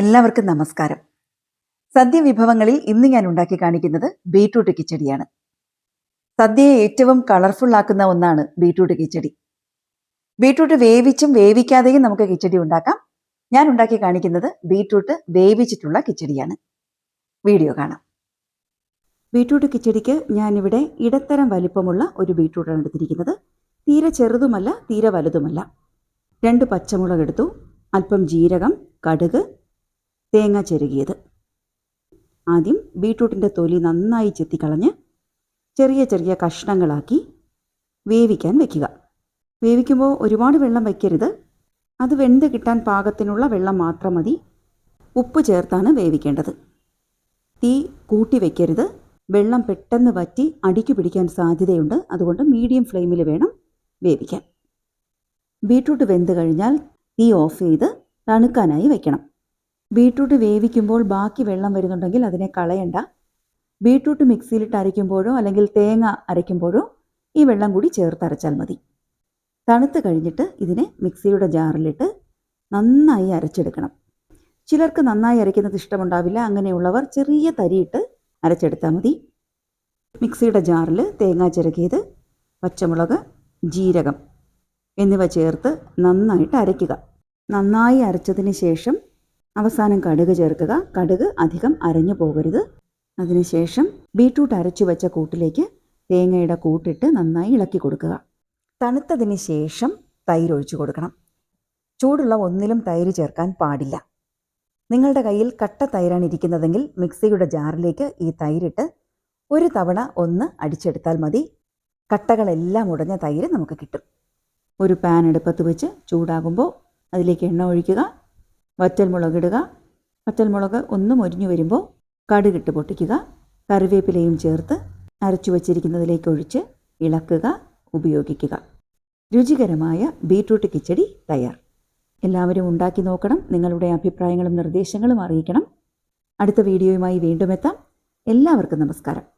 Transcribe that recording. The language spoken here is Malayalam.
എല്ലാവർക്കും നമസ്കാരം. സദ്യ വിഭവങ്ങളിൽ ഇന്ന് ഞാൻ ഉണ്ടാക്കി കാണിക്കുന്നത് ബീട്രൂട്ട് കിച്ചടിയാണ്. സദ്യയെ ഏറ്റവും കളർഫുൾ ആക്കുന്ന ഒന്നാണ് ബീട്രൂട്ട് കിച്ചടി. ബീട്രൂട്ട് വേവിച്ചും വേവിക്കാതെയും നമുക്ക് കിച്ചടി ഉണ്ടാക്കാം. ഞാൻ ഉണ്ടാക്കി കാണിക്കുന്നത് ബീട്രൂട്ട് വേവിച്ചിട്ടുള്ള കിച്ചടിയാണ്. വീഡിയോ കാണാം. ബീട്രൂട്ട് കിച്ചടിക്ക് ഞാനിവിടെ ഇടത്തരം വലിപ്പമുള്ള ഒരു ബീട്രൂട്ടാണ് എടുത്തിരിക്കുന്നത്. തീരെ ചെറുതുമല്ല തീരെ വലുതുമല്ല. രണ്ട് പച്ചമുളക് എടുത്തു. അല്പം ജീരകം കടുക് തേങ്ങ ചെരുകിയത്. ആദ്യം ബീട്രൂട്ടിന്റെ തൊലി നന്നായി ചെത്തിക്കളഞ്ഞ് ചെറിയ ചെറിയ കഷ്ണങ്ങളാക്കി വേവിക്കാൻ വയ്ക്കുക വേവിക്കുമ്പോൾ ഒരുപാട് വെള്ളം വയ്ക്കരുത്. അത് വെന്ത് കിട്ടാൻ പാകത്തിനുള്ള വെള്ളം മാത്രം മതി. ഉപ്പ് ചേർത്താണ് വേവിക്കേണ്ടത്. തീ കൂട്ടി വയ്ക്കരുത് വെള്ളം പെട്ടെന്ന് വറ്റി അടിക്ക് പിടിക്കാൻ സാധ്യതയുണ്ട്. അതുകൊണ്ട് മീഡിയം ഫ്ലെയിമിൽ വേണം വേവിക്കാൻ. ബീട്രൂട്ട് വെന്ത് കഴിഞ്ഞാൽ തീ ഓഫ് ചെയ്ത് തണുക്കാനായി വെക്കണം. ബീട്രൂട്ട് വേവിക്കുമ്പോൾ ബാക്കി വെള്ളം വരുന്നുണ്ടെങ്കിൽ അതിനെ കളയണ്ട. ബീട്രൂട്ട് മിക്സിയിലിട്ട് അരയ്ക്കുമ്പോഴോ അല്ലെങ്കിൽ തേങ്ങ അരയ്ക്കുമ്പോഴോ ഈ വെള്ളം കൂടി ചേർത്ത് അരച്ചാൽ മതി. തണുത്ത് കഴിഞ്ഞിട്ട് ഇതിനെ മിക്സിയുടെ ജാറിലിട്ട് നന്നായി അരച്ചെടുക്കണം. ചിലർക്ക് നന്നായി അരയ്ക്കുന്നത് ഇഷ്ടമുണ്ടാവില്ല. അങ്ങനെയുള്ളവർ ചെറിയ തരിയിട്ട് അരച്ചെടുത്താൽ മതി. മിക്സിയുടെ ജാറിൽ തേങ്ങ ചിരകിയത് പച്ചമുളക് ജീരകം എന്നിവ ചേർത്ത് നന്നായിട്ട് അരയ്ക്കുക. നന്നായി അരച്ചതിന് ശേഷം അവസാനം കടുക് ചേർക്കുക. കടുക് അധികം അരഞ്ഞു പോകരുത്. അതിനുശേഷം ബീട്രൂട്ട് അരച്ചു വെച്ച കൂട്ടിലേക്ക് തേങ്ങയുടെ കൂട്ടിട്ട് നന്നായി ഇളക്കി കൊടുക്കുക. തണുത്തതിന് ശേഷം തൈര് ഒഴിച്ചു കൊടുക്കണം. ചൂടുള്ള ഒന്നിലും തൈര് ചേർക്കാൻ പാടില്ല. നിങ്ങളുടെ കയ്യിൽ കട്ട തൈരാണ് ഇരിക്കുന്നതെങ്കിൽ മിക്സിയുടെ ജാറിലേക്ക് ഈ തൈരിട്ട് ഒരു തവണ ഒന്ന് അടിച്ചെടുത്താൽ മതി. കട്ടകളെല്ലാം ഉടഞ്ഞ തൈര് നമുക്ക് കിട്ടും. ഒരു പാൻ എടുപ്പത്ത് വെച്ച് ചൂടാകുമ്പോൾ അതിലേക്ക് എണ്ണ ഒഴിക്കുക. വറ്റൽമുളക് ഇടുക വറ്റൽമുളക് ഒന്ന് മൊരിഞ്ഞു വരുമ്പോൾ കടുകിട്ട് പൊട്ടിക്കുക. കറിവേപ്പിലയും ചേർത്ത് അരച്ചു വച്ചിരിക്കുന്നതിലേക്ക് ഒഴിച്ച് ഇളക്കുക ഉപയോഗിക്കുക. രുചികരമായ ബീട്രൂട്ട് കിച്ചടി തയ്യാർ. എല്ലാവരും ഉണ്ടാക്കി നോക്കണം. നിങ്ങളുടെ അഭിപ്രായങ്ങളും നിർദ്ദേശങ്ങളും അറിയിക്കണം. അടുത്ത വീഡിയോയുമായി വീണ്ടും എത്താം. എല്ലാവർക്കും നമസ്കാരം.